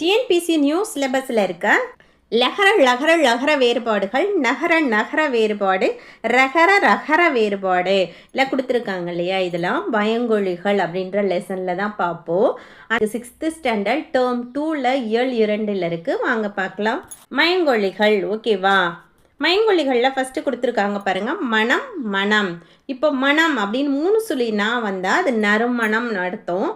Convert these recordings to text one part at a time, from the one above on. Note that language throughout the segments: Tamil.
டிஎன்பிசி நியூ சிலபஸில் இருக்க லகர லகர லகர வேறுபாடுகள் நகர நகர வேறுபாடு ரகர ரகர வேறுபாடு இல்லை கொடுத்துருக்காங்க இல்லையா? இதெல்லாம் பயங்கொழிகள் அப்படின்ற லெசனில் தான் பார்ப்போம். அது சிக்ஸ்த்து ஸ்டாண்டர்ட் டேர்ம் டூவில் இயல் இரண்டில் இருக்குது வாங்க பார்க்கலாம். மயங்கொழிகள். ஓகேவா மயங்கொழிகளில் ஃபஸ்ட்டு கொடுத்துருக்காங்க பாருங்கள் மனம் மனம். இப்போ மனம் அப்படின்னு மூணு சொல்லினா வந்தால் அது நறுமணம்னு நடத்தும்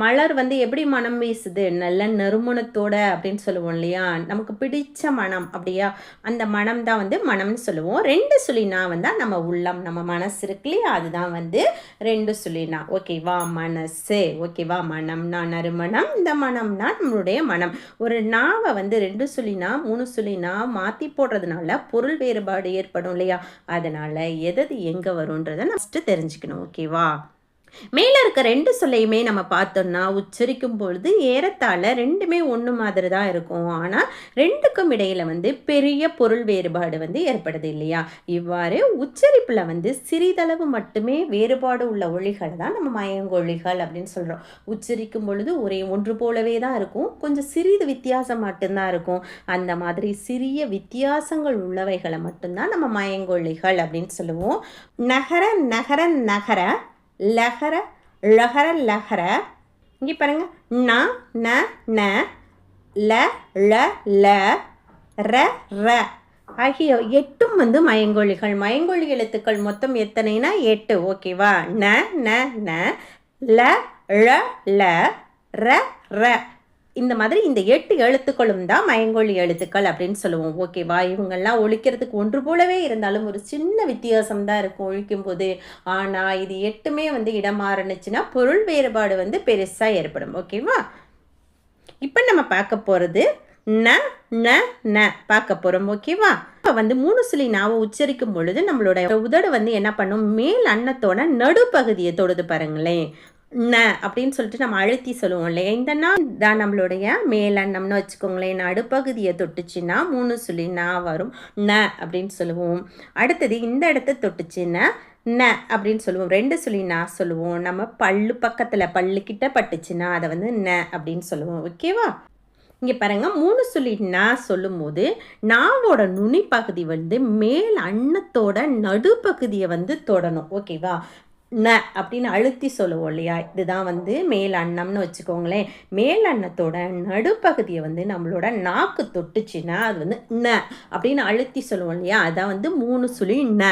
மலர் வந்து எப்படி மனம் வீசுது? நல்ல நறுமணத்தோட அப்படின்னு சொல்லுவோம் இல்லையா? நமக்கு பிடிச்ச மனம் அப்படியா? அந்த மனம் தான் வந்து மனம்னு சொல்லுவோம். ரெண்டு சொல்லினா வந்தால் நம்ம உள்ளம் நம்ம மனசு இருக்கு இல்லையா? அதுதான் வந்து ரெண்டு சொல்லினா. ஓகேவா மனசு. ஓகேவா மனம்னா நறுமணம். இந்த மனம்னா நம்மளுடைய மனம். ஒரு நாவை வந்து ரெண்டு சொல்லினா மூணு சொல்லினா மாற்றி போடுறதுனால பொருள் வேறுபாடு ஏற்படும் இல்லையா? அதனால் எதது எங்கே வரும்ன்றதை ஃபஸ்ட்டு தெரிஞ்சுக்கணும் ஓகேவா மேலே இருக்க ரெண்டு சொல்லையுமே நம்ம பார்த்தோம்னா உச்சரிக்கும் பொழுது ஏறத்தாழ ரெண்டுமே ஒன்று மாதிரி தான் இருக்கும். ஆனால் ரெண்டுக்கும் இடையில வந்து பெரிய பொருள் வேறுபாடு வந்து ஏற்படுது இல்லையா? இவ்வாறு உச்சரிப்பில் வந்து சிறிதளவு மட்டுமே வேறுபாடு உள்ள ஒளிகளை தான் நம்ம மயங்கொழிகள் அப்படின்னு சொல்கிறோம் உச்சரிக்கும் பொழுது ஒரே ஒன்று போலவே தான் இருக்கும். கொஞ்சம் சிறிது வித்தியாசம் மட்டும்தான் இருக்கும். அந்த மாதிரி சிறிய வித்தியாசங்கள் உள்ளவைகளை மட்டும்தான் நம்ம மயங்கொழிகள் அப்படின்னு சொல்லுவோம். நகர நகர நகர லகர லகர லகர இங்கே பாருங்க. ந ந ந ல ல ல ர ர. ஆகிய எட்டும் வந்து மயங்கொழிகள் மயங்கொழி எழுத்துக்கள் மொத்தம் எத்தனைனா? எட்டு. ஓகேவா ந ந ந ல ழ ல ர ர. இந்த மாதிரி இந்த எட்டு எழுத்துக்களும் தான் மயங்கொழி எழுத்துக்கள் அப்படின்னு சொல்லுவோம். ஓகேவா இவங்கெல்லாம் ஒழிக்கிறதுக்கு ஒன்று போலவே இருந்தாலும் ஒரு சின்ன வித்தியாசம் தான் இருக்கும் ஒழிக்கும் போது ஆனால் இது எட்டுமே வந்து இடம் மாறுனுச்சுன்னா பொருள் வேறுபாடு வந்து பெருசாக ஏற்படும். ஓகேவா இப்போ நம்ம பார்க்க போகிறது ந ந ந பார்க்க போகிறோம் ஓகேவா இப்போ வந்து மூணு சுழி நாவை உச்சரிக்கும் பொழுது நம்மளோட உதடு வந்து என்ன பண்ணும்? மேல் அன்னத்தோட நடுப்பகுதியை தொடுது பாருங்களேன். ந அப்படின்னு சொல்லிட்டு நம்ம அழுத்தி சொல்லுவோம் இல்லையா? இந்த நா தான் நம்மளுடைய மேலண்ணம்னு வச்சுக்கோங்களேன். நடுப்பகுதியை தொட்டுச்சுன்னா மூணு சொல்லி நா வரும். ந அப்படின்னு சொல்லுவோம். அடுத்தது இந்த இடத்த தொட்டுச்சுன்னா ந அப்படின்னு சொல்லுவோம். ரெண்டு சொல்லி நான் சொல்லுவோம். நம்ம பல்லு பக்கத்தில் பல்லு கிட்ட பட்டுச்சுன்னா அதை வந்து ந அப்படின்னு சொல்லுவோம். ஓகேவா இங்கே பாருங்கள் மூணு சொல்லி நா சொல்லும்போது நாவோட நுனி பகுதி வந்து மேல் அன்னத்தோட நடுப்பகுதியை வந்து தொடணும். ஓகேவா ந அப்படின்னு அழுத்தி சொல்லுவோம் இல்லையா? இதுதான் வந்து மேல் அன்னம்னு வச்சுக்கோங்களேன். மேல் அன்னத்தோட நடுப்பகுதியை வந்து நம்மளோட நாக்கு தொட்டுச்சுன்னா அது வந்து ந அப்படின்னு அழுத்தி சொல்லுவோம் இல்லையா? அதான் வந்து மூணு சுழி ந.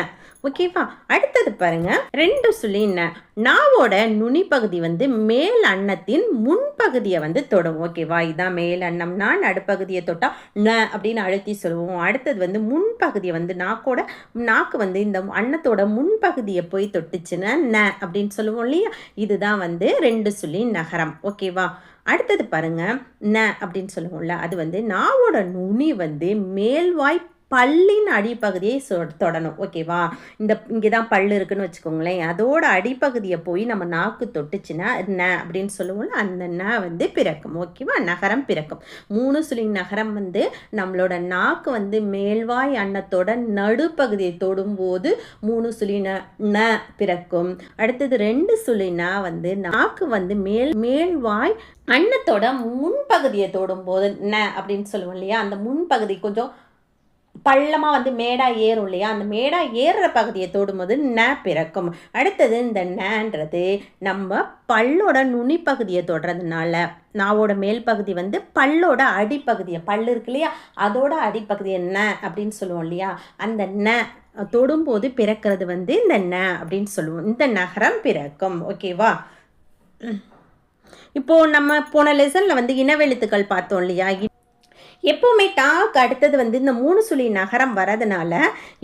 ஓகேவா? அடுத்தது பாருங்க. ரெண்டு சுழி ந நாவோட நுனி பகுதி வந்து மேல் அன்னத்தின் முன்பகுதியை வந்து தொடும். ஓகேவா? இதான் மேல் அன்னம்னா நடுப்பகுதியை தொட்டா ந அப்படின்னு அழுத்தி சொல்லுவோம். அடுத்தது வந்து முன்பகுதியை வந்து நாக்கோட நாக்கு வந்து இந்த அன்னத்தோட முன்பகுதியை போய் தொட்டுச்சுன்னா ந அப்படின்னு சொல்லுவோம் இல்லையா? இதுதான் வந்து ரெண்டு சொல்லி நகரம். ஓகேவா? அடுத்தது பாருங்க. ந அப்படின்னு சொல்லுவோம்ல அது வந்து நாவோட நுனி வந்து மேல்வாய் பல்லின் அடிப்பகுதியை சொ தொடணும். ஓகேவா இந்த இங்கே தான் பல் இருக்குன்னு வச்சுக்கோங்களேன். அதோட அடிப்பகுதியை போய் நம்ம நாக்கு தொட்டுச்சுன்னா ந அப்படின்னு சொல்லுவோம்ல அந்த ந வந்து பிறக்கும். ஓகேவா நகரம் பிறக்கும். மூணு சுழி நகரம் வந்து நம்மளோட நாக்கு வந்து மேல்வாய் அன்னத்தோட நடுப்பகுதியை தொடும்போது மூணு சுழி ந ந பிறக்கும். அடுத்தது ரெண்டு சுழினா வந்து நாக்கு வந்து மேல் மேல்வாய் அன்னத்தோட முன்பகுதியை தொடும்போது ந அப்படின்னு சொல்லுவோம் இல்லையா? அந்த முன்பகுதி கொஞ்சம் பள்ளமாக வந்து மேடாக ஏறும் இல்லையா? அந்த மேடாக ஏறுற பகுதியை தொடும்போது ந பிறக்கும். அடுத்தது இந்த நன்றது நம்ம பல்லோட நுனி பகுதியை தொடுறதுனால. நாவோட மேல் பகுதி வந்து பல்லோட அடிப்பகுதியை பல்லு இருக்கு இல்லையா? அதோட அடிப்பகுதியை என்ன அப்படின்னு சொல்லுவோம் இல்லையா? அந்த ந தொடும்போது பிறக்கிறது வந்து இந்த ந அப்படின்னு சொல்லுவோம். இந்த நகரம் பிறக்கும். ஓகேவா? இப்போது நம்ம போன லெசனில் வந்து இனவெழுத்துக்கள் பார்த்தோம் இல்லையா? எப்போவுமே டாக்கு அடுத்தது வந்து இந்த மூணு சுழி நகரம் வரதுனால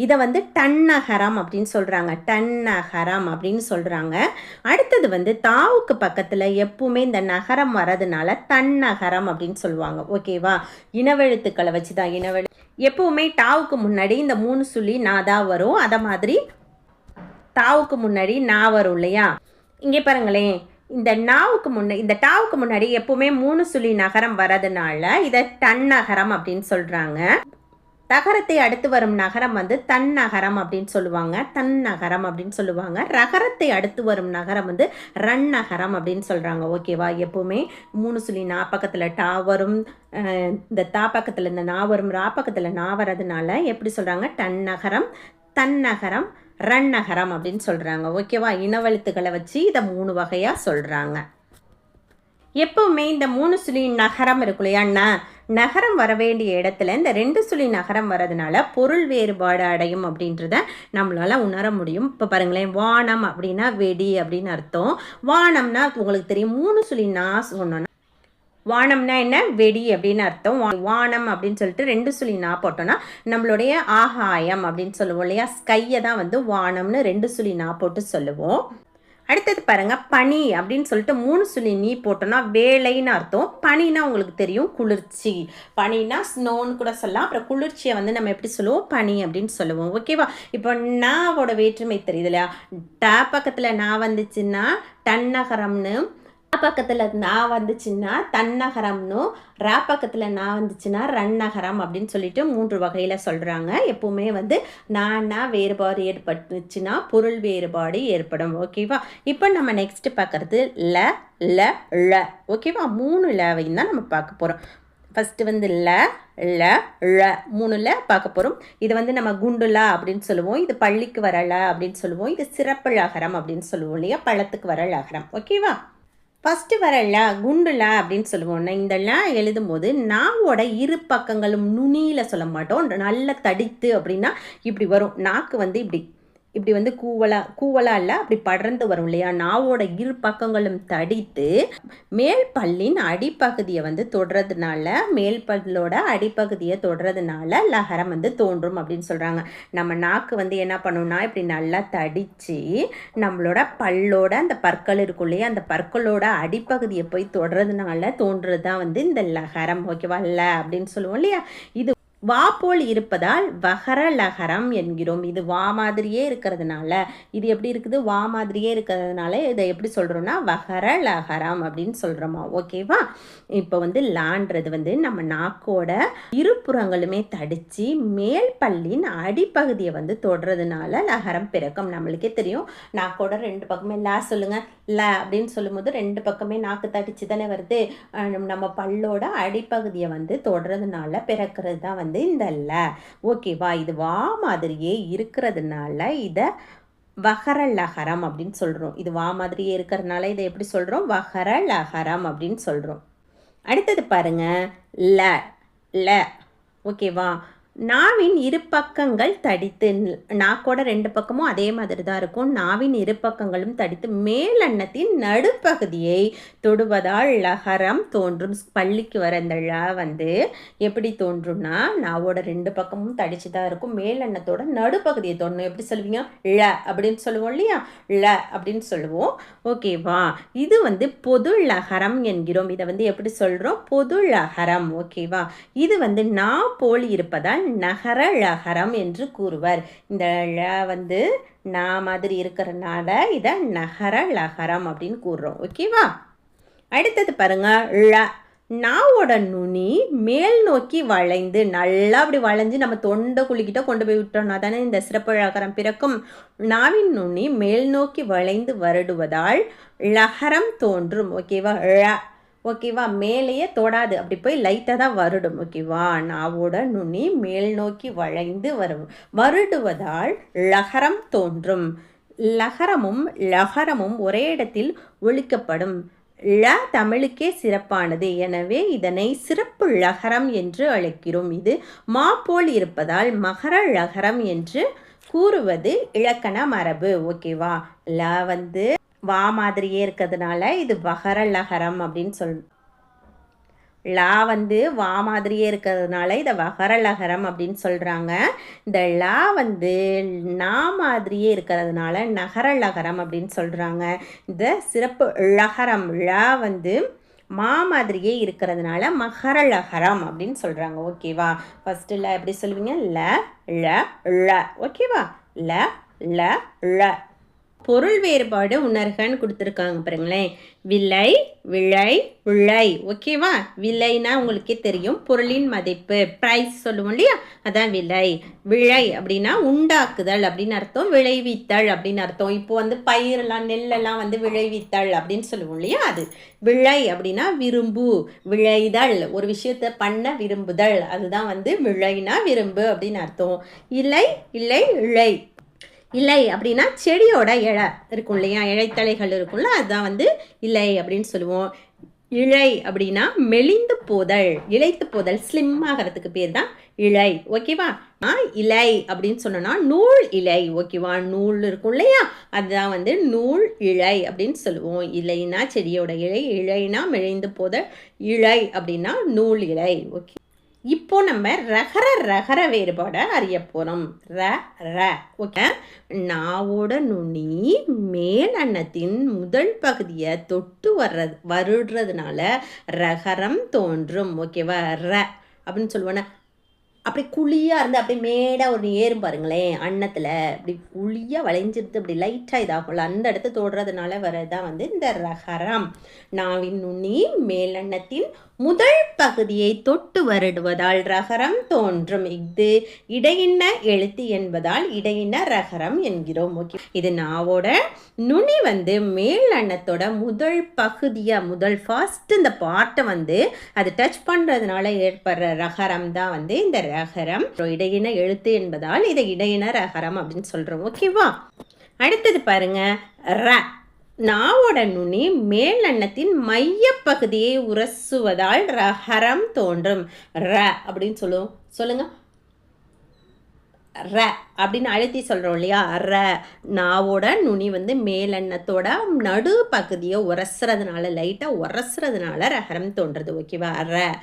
இதை வந்து டன்னகரம் அப்படின்னு சொல்கிறாங்க டன்னகரம் அப்படின்னு சொல்கிறாங்க அடுத்தது வந்து தாவுக்கு பக்கத்தில் எப்பவுமே இந்த நகரம் வரதுனால தன்னகரம் அப்படின்னு சொல்லுவாங்க. ஓகேவா இனவெழுத்துக்களை வச்சு தான் இனவெழு எப்பவுமே டாவுக்கு முன்னாடி இந்த மூணு சுழி நான் தான் வரும். அதை மாதிரி தாவுக்கு முன்னாடி நான் வரும் இல்லையா? இங்கே பாருங்களேன். இந்த நாவுக்கு முன்ன இந்த டாவுக்கு முன்னாடி எப்பவுமே மூணு சுழி நகரம் வரதுனால இதை டன் நகரம் அப்படின்னு சொல்கிறாங்க தகரத்தை அடுத்து வரும் நகரம் வந்து தன் நகரம் அப்படின்னு சொல்லுவாங்க. தன் நகரம் அப்படின்னு சொல்லுவாங்க. ரகரத்தை அடுத்து வரும் நகரம் வந்து ரன் நகரம் அப்படின்னு சொல்கிறாங்க ஓகேவா எப்போவுமே மூணு சுழி நா பக்கத்தில் டா வரும். இந்த தா பக்கத்தில் இந்த நா வரும் ரா பக்கத்தில் நா வரதுனால எப்படி சொல்கிறாங்க டன்னகரம் தன்னகரம் தன் நகரம் அப்படின்னு சொல்கிறாங்க ஓகேவா இனவெழுத்துக்களை வச்சு இதை மூணு வகையாக சொல்கிறாங்க எப்பவுமே இந்த மூணு சுழி நகரம் இருக்கும் இல்லையா நகரம் வர வேண்டிய இடத்துல இந்த ரெண்டு சுழி நகரம் வரதுனால பொருள் வேறுபாடு அடையும் அப்படின்றத நம்மளால உணர முடியும். இப்போ பாருங்களேன் வானம் அப்படின்னா வெடி அப்படின்னு அர்த்தம். வானம்னா உங்களுக்கு தெரியும் மூணு சுழி நா சொன்னோன்னா வானம்னா என்ன? வெடி அப்படின்னு அர்த்தம். வா- வானம் அப்படின்னு சொல்லிட்டு ரெண்டு சொல்லி நான் போட்டோம்னா நம்மளுடைய ஆகாயம் அப்படின்னு சொல்லுவோம் இல்லையா? ஸ்கையை தான் வந்து வானம்னு ரெண்டு சொல்லி நான் போட்டு சொல்லுவோம். அடுத்தது பாருங்க பனி அப்படின்னு சொல்லிட்டு மூணு சொல்லி நீ போட்டோம்னா வேலைன்னு அர்த்தம். பனினா உங்களுக்கு தெரியும் குளிர்ச்சி. பனினா ஸ்னோன்னு கூட சொல்லலாம். அப்புறம் குளிர்ச்சியை வந்து நம்ம எப்படி சொல்லுவோம்? பனி அப்படின்னு சொல்லுவோம். ஓகேவா இப்போ நாவோட வேற்றுமை தெரியுது இல்லையா? ட பக்கத்தில் நான் வந்துச்சுன்னா டன்னகரம்னு பக்கத்தில் நான் வந்துச்சுன்னா தன்னகரம்னு ரா பக்கத்தில் நான் வந்துச்சுன்னா ரன்னகரம் அப்படின்னு சொல்லிட்டு மூன்று வகையில் சொல்கிறாங்க எப்போவுமே வந்து நான்னா வேறுபாடு ஏற்பட்டுச்சுன்னா பொருள் வேறுபாடு ஏற்படும். ஓகேவா? இப்போ நம்ம நெக்ஸ்ட் பார்க்குறது ல ல ழ. ஓகேவா? மூணு லவையும் தான் நம்ம பார்க்க போகிறோம் ஃபஸ்ட்டு வந்து ல ல ழ. மூணுல பார்க்க போகிறோம் இது வந்து நம்ம குண்டுலா அப்படின்னு சொல்லுவோம். இது பள்ளிக்கு வரல அப்படின்னு சொல்லுவோம். இது சிறப்பு லகரம் அப்படின்னு சொல்லுவோம் இல்லையா? பழத்துக்கு வர லகரம். ஓகேவா? ஃபஸ்ட்டு வர ல குண்டு ல அப்படின்னு சொல்லுவோம் இந்த ல எழுதும்போது நாவோட இரு பக்கங்களும் நுனியில் சொல்ல மாட்டோம். நல்ல தடித்து அப்படின்னா இப்படி வரும். நாக்கு வந்து இப்படி இப்படி வந்து கூவலா கூவலா இல்லை அப்படி படர்ந்து வரும் இல்லையா? நாவோட இரு பக்கங்களும் தடித்து மேல் பல்லின் அடிப்பகுதியை வந்து தொடுறதுனால மேல் பல்லோட அடிப்பகுதியை தொடுறதுனால லகரம் வந்து தோன்றும் அப்படின்னு சொல்கிறாங்க நம்ம நாக்கு வந்து என்ன பண்ணும்னா இப்படி நல்லா தடித்து நம்மளோட பல்லோட அந்த பற்கள் இருக்கும் இல்லையா? அந்த பற்களோட அடிப்பகுதியை போய் தொடுறதுனால தோன்றுறது தான் வந்து இந்த லகரம் ஓகேவா? இல்லை அப்படின்னு சொல்லுவோம் இல்லையா? இது வா போல் இருப்பதால் வகர லகரம் என்கிறோம். இது வா மாதிரியே இருக்கிறதுனால இது எப்படி இருக்குது? வா மாதிரியே இருக்கிறதுனால இதை எப்படி சொல்கிறோம்னா வகர லகரம் அப்படின்னு சொல்கிறோமா ஓகேவா இப்போ வந்து லான்றது வந்து நம்ம நாக்கோட இருபுறங்களுமே தடித்து மேல் பல்லின் அடிப்பகுதியை வந்து தொடுறதுனால லகரம் பிறக்கும். நம்மளுக்கே தெரியும். நாக்கோட ரெண்டு பக்கமே லா சொல்லுங்கள் ல அப்படின்னு சொல்லும்போது ரெண்டு பக்கமே நாக்கு தடிச்சு தானே வருது. நம்ம- நம்ம பல்லோட அடிப்பகுதியை வந்து தொடுறதுனால பிறக்கிறது தான் வந்து இந்த ல ஓகேவா இது வா மாதிரியே இருக்கிறதுனால இதை வகர லகரம் அப்படின்னு சொல்கிறோம் இது வா மாதிரியே இருக்கிறதுனால இதை எப்படி சொல்கிறோம் வகர லகரம் அப்படின்னு சொல்கிறோம் அடுத்தது பாருங்க ல ல. ஓகேவா நாவின் இரு பக்கங்கள் தடித்து நாக்கோட ரெண்டு பக்கமும் அதே மாதிரி தான் இருக்கும். நாவின் இரு பக்கங்களும் தடித்து மேலன்னத்தின் நடுப்பகுதியை தொடுவதால் லகரம் தோன்றும். பள்ளிக்கு வர இந்த ழ வந்து எப்படி தோன்றும்னா நாவோட ரெண்டு பக்கமும் தடிச்சு தான் இருக்கும். மேலெண்ணத்தோட நடுப்பகுதியை தோணும் எப்படி சொல்லுவீங்க? ழ அப்படின்னு சொல்லுவோம் இல்லையா? ழ அப்படின்னு சொல்லுவோம். ஓகேவா இது வந்து பொது லகரம் என்கிறோம். இதை வந்து எப்படி சொல்கிறோம் பொது லகரம். ஓகேவா இது வந்து நா போல் இருப்பதால் நகர ழகரம் என்று கூறுவர். இந்த ழ வந்து நா மாதிரி இருக்கிறனால இதை நகர லகரம் அப்படின்னு கூறுறோம். ஓகேவா அடுத்தது பாருங்க ழ. நாவோட நுனி மேல் நோக்கி வளைந்து நல்லா அப்படி வளைஞ்சு நம்ம தொண்டை குழிக்கிட்ட கொண்டு போய் விட்டோம்னா தானே இந்த சிறப்பு லகரம் பிறக்கும். நாவின் நுனி மேல் நோக்கி வளைந்து வருடுவதால் லகரம் தோன்றும். ஓகேவா ழ. ஓகேவா? மேலேயே தொடாது. அப்படி போய் லைட்டாக தான் வருடும். ஓகேவா? நாவோட நுனி மேல் நோக்கி வளைந்து வரும். வருடுவதால் லகரம் தோன்றும். லகரமும் லகரமும் ஒரே இடத்தில் ஒழிக்கப்படும். ழ தமிழுக்கே சிறப்பானது. எனவே இதனை சிறப்பு லகரம் என்று அழைக்கிறோம். இது மா போல் இருப்பதால் மகர லகரம் என்று கூறுவது இலக்கண மரபு. ஓகேவா? ல வந்து வா மாதிரியே இருக்கிறதுனால இது வகர லகரம் அப்படின்னு சொல் லா வந்து வா மாதிரியே இருக்கிறதுனால இதை வகர லகரம் அப்படின்னு சொல்கிறாங்க இந்த லா வந்து நா மாதிரியே இருக்கிறதுனால நகர லகரம் அப்படின்னு சொல்கிறாங்க இந்த சிறப்பு லகரம் லா வந்து மா மாதிரியே இருக்கிறதுனால மகர லகரம் அப்படின்னு சொல்கிறாங்க ஓகேவா ஃபஸ்ட்டு ல எப்படி சொல்லுவீங்க ல ல ல ஓகேவா ல ல ல பொருள் வேறுபாடு உணர்கன்னு கொடுத்துருக்காங்க பாருங்களேன். விலை விழை விழை ஓகேவா விலைனா உங்களுக்கே தெரியும். பொருளின் மதிப்பு. ப்ரைஸ் சொல்லுவோம் இல்லையா? அதான் விலை விழை அப்படின்னா உண்டாக்குதல் அப்படின்னு அர்த்தம். விளைவித்தல் அப்படின்னு அர்த்தம். இப்போ வந்து பயிரெல்லாம் நெல்லெல்லாம் வந்து விளைவித்தல் அப்படின்னு சொல்லுவோம் இல்லையா அது? விழை அப்படின்னா விரும்பு விளைதல். ஒரு விஷயத்தை பண்ண விரும்புதல். அதுதான் வந்து விழைனா விரும்பு அப்படின்னு அர்த்தம். இலை இல்லை இழை இலை அப்படின்னா செடியோட இலை இருக்கும் இல்லையா? இழைத்தலைகள் இருக்கும்ல அதுதான் வந்து இலை அப்படின்னு சொல்லுவோம். இழை அப்படின்னா மெலிந்து போதல் இழைத்து போதல் ஸ்லிம் ஆகிறதுக்கு பேர் தான் இழை. ஓகேவா ஆ இலை அப்படின்னு சொன்னோன்னா நூல் இலை. ஓகேவா நூல் இருக்கும் இல்லையா? அதுதான் வந்து நூல் இழை அப்படின்னு சொல்லுவோம். இலைனா செடியோட இலை. இழைனா மெலிந்து போதல் இழை அப்படின்னா நூல் இலை. ஓகே இப்போ நம்ம ரகர ரகர வேறுபாடை அறிய போகிறோம் ர ர ஓகே நாவோட நுனி மேல் அன்னத்தின் முதல் பகுதியை தொட்டு வர்றது வருடுறதுனால ரகரம் தோன்றும் ஓகேவா ர அப்படின்னு சொல்லுவேன்னா அப்படி குழியாக இருந்து அப்படி மேடாக ஒரு ஏறும் பாருங்களேன் அன்னத்தில். அப்படி குழியாக வளைஞ்சிருந்து அப்படி லைட்டாக இதாகும்ல அந்த இடத்த தொடுறதுனால வரதான் வந்து இந்த ரகரம். நாவின் நுனி மேலன்னத்தின் முதல் பகுதியை தொட்டு வருடுவதால் ரகரம் தோன்றும். இது இடையின எழுத்து என்பதால் இடையின ரகரம் என்கிறோம். ஓகே. இது நாவோட நுனி வந்து மேல் அன்னத்தோட முதல் பகுதியாக முதல் ஃபர்ஸ்ட் இந்த பார்ட்டை வந்து அது டச் பண்ணுறதுனால ஏற்படுற ரகரம் தான் வந்து இந்த ரகரம். இடையின எழுத்து என்பதால் இதை இடையின ரகரம் அப்படின்னு சொல்கிறோம் ஓகேவா? அடுத்தது பாருங்க ர. நாவோட நுனி மேலெண்ணத்தின் அன்னத்தின் மையப்பகுதியை உரசுவதால் ரஹரம் தோன்றும். ர அப்படின்னு சொல்லுவோம். சொல்லுங்க. ர அப்படின்னு அழுத்தி சொல்கிறோம் இல்லையா? ர. நாவோட நுனி வந்து மேலெண்ணத்தோட நடு பகுதியை உரசுறதுனால லைட்டாக உரசுறதுனால ரகரம் தோன்றுறது. ஓகேவா ர.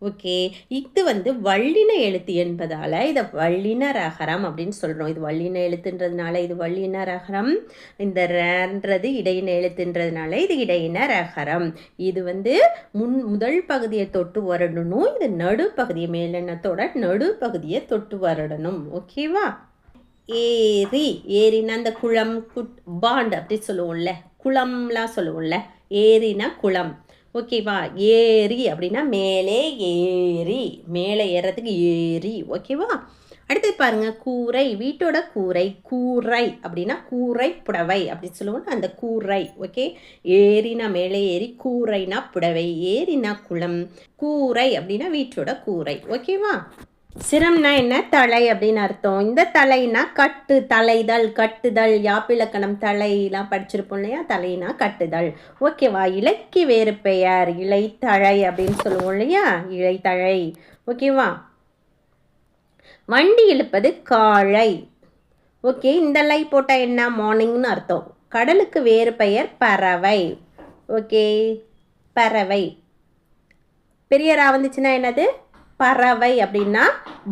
ஓகே இது வந்து வள்ளின எழுத்து என்பதால் இதை வள்ளின ரகரம் அப்படின்னு சொல்கிறோம் இது வள்ளின எழுத்துன்றதுனால இது வள்ளின ரகரம். இந்த ரன்றது இடையின எழுத்துன்றதுனால இது இடையின ரகரம். இது வந்து முன் முதல் பகுதியை தொட்டு வரடணும். இது நடுப்பகுதியை மேலெண்ணத்தோட நடுப்பகுதியை தொட்டு வரடணும். ஓகேவா ஏரி ஏரினா அந்த குளம் குட் பாண்ட் அப்படி சொல்லுவோம்ல. குளம்லாம் சொல்லுவோம்ல. ஏரினா குளம். ஓகேவா ஏரி அப்படின்னா மேலே ஏறி மேலே ஏறதுக்கு ஏரி ஓகேவா அடுத்து பாருங்கள் கூரை வீட்டோட கூரை கூரை அப்படின்னா கூரை புடவை அப்படின்னு சொல்லுவோம் அந்த கூரை. ஓகே ஏரினா மேலே ஏறி கூரைனா புடவை. ஏரினா குளம். கூரை அப்படின்னா வீட்டோட கூரை. ஓகேவா சிரம்னா என்ன? தலை அப்படின்னு அர்த்தம். இந்த தலைனா கட்டு தலைதல் கட்டுதல் யாப்பிலக்கணம் தலையெல்லாம் படிச்சிருப்போம் இல்லையா? தலைனா கட்டுதல். ஓகேவா? இலைக்கு வேறு பெயர் இலைத்தழை அப்படின்னு சொல்லுவோம் இல்லையா? இலைத்தழை. ஓகேவா? வண்டி இழுப்பது காளை ஓகே இந்த லை போட்டால் என்ன? மார்னிங்னு அர்த்தம். கடலுக்கு வேறு பெயர் பறவை. ஓகே பறவை. பெரியரா வந்துச்சுன்னா என்னது? பறவை அப்படின்னா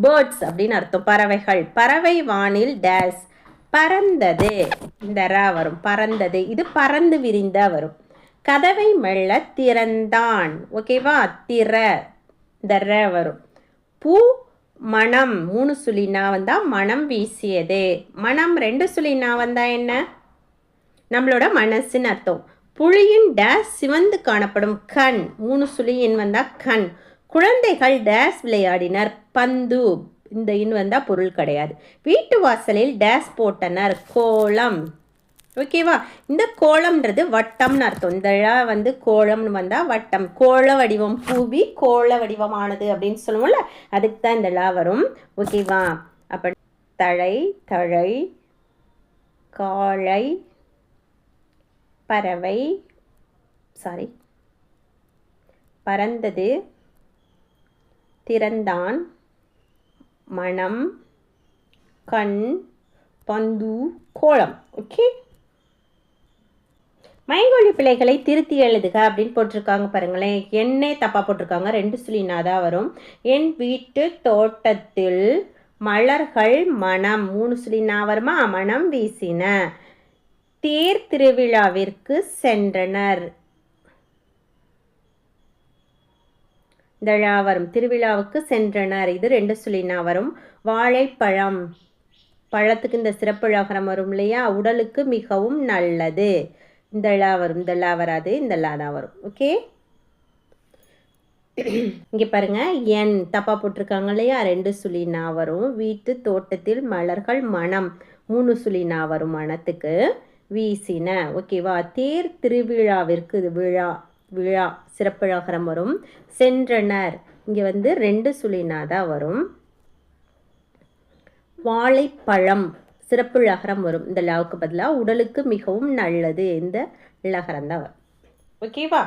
பேர்ட்ஸ் அப்படின்னு அர்த்தம். பறவைகள். பறவை வானில் டேஸ் பறந்தது. இந்த ரா வரும். பறந்தது. இது பறந்து விரிந்த வரும். கதவை மெல்ல திறந்தான். ஓகேவா திற. இந்த ர வரும். பூ மனம். மூணு சுழினா வந்தால் மனம் வீசியது. மனம் ரெண்டு சுழினா வந்தால் என்ன? நம்மளோட மனசுன்னு அர்த்தம். புளியின் டேஸ் சிவந்து காணப்படும் கண். மூணு சுழியின் வந்தால் கண். குழந்தைகள் டேஸ் விளையாடினர். பந்து இந்த இன் வந்தால் பொருள் கிடையாது. வீட்டு வாசலில் டேஸ் போட்டனர். கோலம். ஓகேவா இந்த கோலம்ன்றது வட்டம்னு அர்த்தம். இந்த வந்து கோலம்னு வந்தால் வட்டம். கோள வடிவம் பூவி கோள வடிவமானது அப்படின்னு சொல்லுவோம்ல அதுக்கு தான் இந்த லா வரும். ஓகேவா அப்போ தழை தழை காளை பறவை சாரி பறந்தது திறந்தான். மனம் கண் பந்து கோலம் ஓகே மைங்கொழி பிள்ளைகளை திருத்தி எழுதுக அப்படின்னு போட்டிருக்காங்க பாருங்களேன். என்னே தப்பாக போட்டிருக்காங்க. ரெண்டு சுழினா தான் வரும். என் வீட்டு தோட்டத்தில் மலர்கள் மனம். மூணு சுழினா வருமா? மனம் வீசின. தேர் திருவிழாவிற்கு சென்றனர். தழாவரம் திருவிழாவுக்கு சென்றனர். இது ரெண்டு சொல்லினா வரும். வாழைப்பழம். பழத்துக்கு இந்த சிறப்பு ழகரம் வரும் இல்லையா? உடலுக்கு மிகவும் நல்லது. இந்த லா வரும் இந்த லா வராது இந்த லா தான் வரும். ஓகே? இங்கே பாருங்க. என் தப்பாக போட்டிருக்காங்க இல்லையா? ரெண்டு சுழி நா வரும். வீட்டு தோட்டத்தில் மலர்கள் மனம். மூணு சுழி நா வரும் மனத்துக்கு. வீசின. ஓகேவா? தேர் திருவிழாவிற்கு இது விழா. விழா சிறப்பிழாகரம் வரும். சென்றனர். இங்கே வந்து ரெண்டு சுழினா தான் வரும். வாழைப்பழம் சிறப்பு லகரம் வரும். இந்த லாவுக்கு பதிலாக உடலுக்கு மிகவும் நல்லது. இந்த லகரம் தான் வரும். ஓகேவா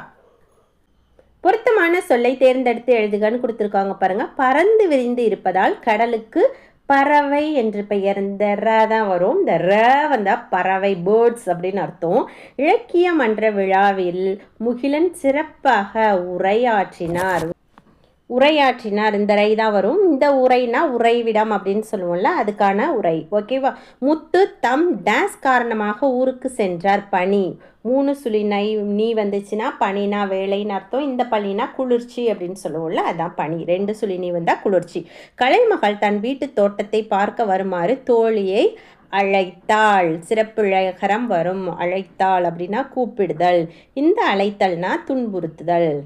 பொருத்தமான சொல்லை தேர்ந்தெடுத்து எழுதுகன்னு கொடுத்துருக்காங்க பாருங்க. பறந்து விரிந்து இருப்பதால் கடலுக்கு பறவை என்று பெயர் இந்த ர தான் வரும். இந்த ர வந்தால் பறவை பேர்ட்ஸ் அப்படின்னு அர்த்தம். இலக்கிய மன்ற விழாவில் முகிலன் சிறப்பாக உரையாற்றினார். உரையாற்றினார். இந்த ரை தான் வரும். இந்த உரைனா உறைவிடம் அப்படின்னு சொல்லுவோம்ல அதுக்கான உரை. ஓகேவா முத்து தம் டேஸ் காரணமாக ஊருக்கு சென்றார். பனி. மூணு சுழி நை நீ வந்துச்சுன்னா பனினா வேலைன்னு அர்த்தம். இந்த பனினா குளிர்ச்சி அப்படின்னு சொல்லுவோம்ல அதான் பனி. ரெண்டு சுழி நீ வந்தால் குளிர்ச்சி. கலைமகள் தன் வீட்டு தோட்டத்தை பார்க்க வருமாறு தோழியை அழைத்தாள். சிறப்புழகரம் வரும். அழைத்தாள் அப்படின்னா கூப்பிடுதல். இந்த அழைத்தல்னா துன்புறுத்துதல்.